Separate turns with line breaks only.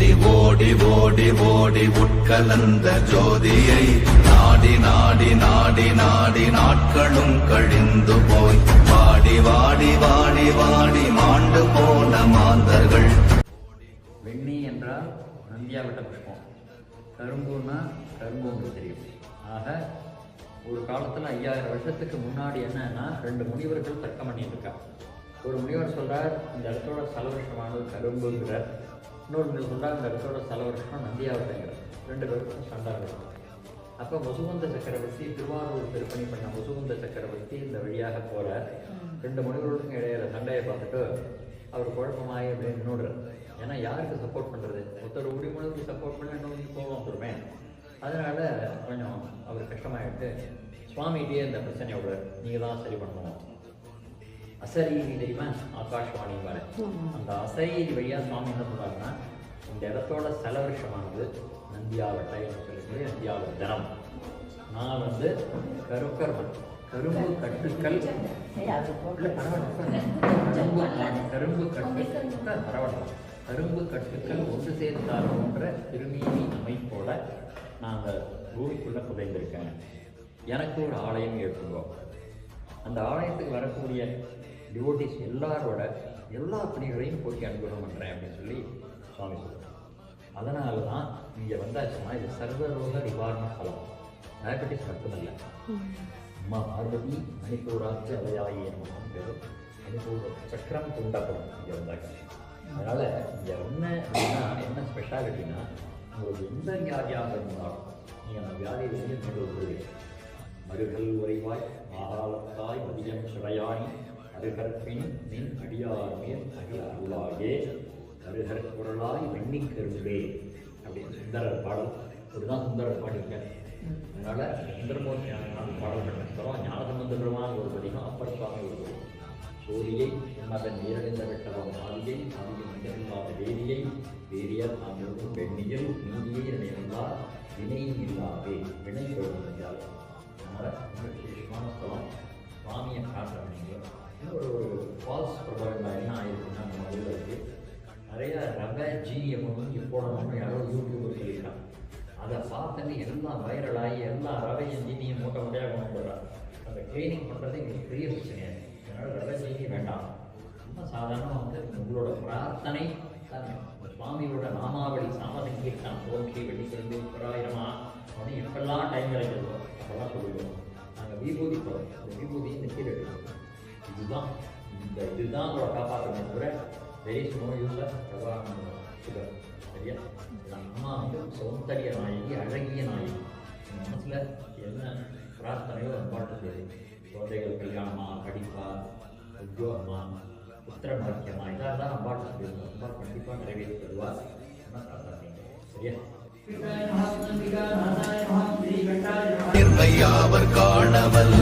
ஓடி ஓடி ஓடி உட்கலந்த ஜோதியை நாடி நாடி நாடி நாடி நாட்களும் கழிந்து போய் வாடி வாடி வாடி வாடி மாண்டு போன மாந்தர்கள்.
வெண்ணி என்றால் நந்தியாவட்ட புஷ்பம். கரும்புனா கரும்பு தெரியும். ஆக ஒரு காலத்தில் ஐயாயிரம் வருஷத்துக்கு முன்னாடி என்னன்னா ரெண்டு முனிவர்கள் தர்க்கம் பண்ணிட்டு இருக்காங்க. ஒரு முனிவர் சொல்றார் இந்த இடத்தோட செலவருஷமானது கரும்புங்கிறார். இன்னொரு முனிவர் சொல்றார் இந்த இடத்தோட செலவருஷம் நந்தியாவட்டங்கிறார் ரெண்டு பேருக்கும் சண்டை இருக்கும் அப்போ முசுகுந்த சக்கரவர்த்தி திருவாரூர் திருப்பணி பண்ண முசுகுந்த சக்கரவர்த்தி இந்த வழியாக போகிறார் ரெண்டு முனிவர்களுக்கும் இடையில சண்டையை பார்த்துட்டு அவர் குழப்பமாயி அப்படின்னு நின்றுடுறார் ஏன்னா யாருக்கு சப்போர்ட் பண்ணுறது ஒருத்தர் உடிமுழுக்கு சப்போர்ட் பண்ண இன்னொரு கோபம் வந்துருமே. அதனால் கொஞ்சம் அவர் கஷ்டமாயிட்டு சுவாமிகிட்டே இந்த பிரச்சனையை விடுறார் தான் சரி பண்ணணும். அசரீரி தெரியுமா ஆகாஷ்வாணி வர அந்த அசரீரி வழியா சுவாமி என்ன சொல்றாருன்னா இந்த இடத்தோட செலவருஷமானது நந்தியாவட்டை என்று சொல்லக்கூடிய நந்தியாவட்டனம் நான் வந்து கருக்கர்மன். கரும்பு கட்டுக்கள். கரும்பு கட்டுக்கள் பரவாயில்ல. கரும்பு கட்டுக்கள் ஒன்று சேர்ந்தாருன்ற திருமீனி அமைப்போட அந்த பூமிக்குள்ள புதைந்திருக்கேன். எனக்கு ஒரு ஆலயம் எழுப்புங்கோ அந்த ஆலயத்துக்கு வரக்கூடிய டிவோட்டிஸ் எல்லாரோட எல்லா பணிகளையும் போட்டி அனுகூலம் பண்ணுறேன் அப்படின்னு சொல்லி சுவாமி சொல்கிறார் அதனால தான் இங்கே வந்தாச்சுன்னா இது சர்வரோக நிவாரண ஸ்தலம் டயபெட்டிஸ் மட்டுமல்ல. அம்மா பார்வதி மணிப்பூராத்து அலையாயி என்னும் பேர். மணிப்பூர் சக்கரம் துண்டப்படும் இங்கே வந்தாச்சு. அதனால் இங்கே என்ன அப்படின்னா என்ன ஸ்பெஷாலிட்டின்னா உங்களுக்கு எந்த வியாதியாக இருந்தாலும் நீங்கள் அந்த வியாதியிலிருந்து நீங்கள் கொண்டு மருகல் உறைவாய் ஆகாலத்தாய் மதியம் சுடையாணி அருகற்பின் மின் அடியார் மேல் அடி அருளாயே. அருகர் குரலாய் வெண்ணிக் கரும்பே அப்படின்னு சுந்தரர் பாடல். இப்படிதான் சுந்தரர் பாடியிருக்கார். அதனால சுந்தரமூர்த்தி ஞானம் பாடல் பண்ண ஞானசம்பந்த பெருமான் ஒரு பதிகம் அப்பர் சுவாமி ஒரு பதிகம். சோதியை மதன் நீரடைந்த வெட்டவம் ஆதியை ஆதியை மஞ்சளாத வேதியை வேதியர் அமிர்தம் பெண்ணியில் நீதியை நினைந்தால் வினையும் இல்லாதே. வினை கொள்வதால் அதனால் விசேஷமான ஸ்தலம். சுவாமியை காட்ட வேண்டியது ஒரு ஃபால்ஸ் ப்ரொபகண்டா என்ன ஆயிருக்குன்னா நம்ம ஊரில் இருக்குது நிறைய ரவை ஜீனியமும் இப்போடணும் யாரோ யூடியூப் சொல்லியிருக்கான். அதை பார்த்துட்டு எல்லாம் வைரலாகி எல்லா ரவையும் ஜீனியும் மூட்டை மூட்டையாக கொண்டு வர்றாங்க அந்த க்ளீனிங் பண்ணுறது எங்களுக்கு பெரிய பிரச்சனையாக இருக்குது அதனால் ரவை ஜீனி வேண்டாம். ரொம்ப சாதாரணமாக வந்து உங்களோட பிரார்த்தனை தானே. சுவாமியோட நாமாவளி சாமசங்கீர்த்தம் ஓகே வெள்ளிக்கிழமை உத்தராயிரமா அப்படின்னு எப்பெல்லாம் டைம் கிடைக்கிறதோ அப்பெல்லாம் சொல்லுவோம் நாங்கள் விபூதி போகிறோம் இந்த விபூதி நெத்தியில் எடுக்கிறோம் இதுதான் இந்த இதுதான் உங்களை காப்பாற்றணும் தவிர வெரி ஸ்மோ யூஸர் சுகர். சரியா? இது அம்மா வந்து சௌந்தரிய நாயகி அழகிய நாயகி. மனசுல என்ன பிரார்த்தனையோ பாட்டு குழந்தைகள் கல்யாணமா படிப்பா உத்தியோகமா புத்திர பாக்கியமா இதாக தான் அம்பாட்டு சொல்லியிருந்தோம் அம்மா கண்டிப்பாக நிறைவேற்றி தருவா என்ன பிரார்த்தனை சரியா?
நிர்மையாவர் காணவல்லதே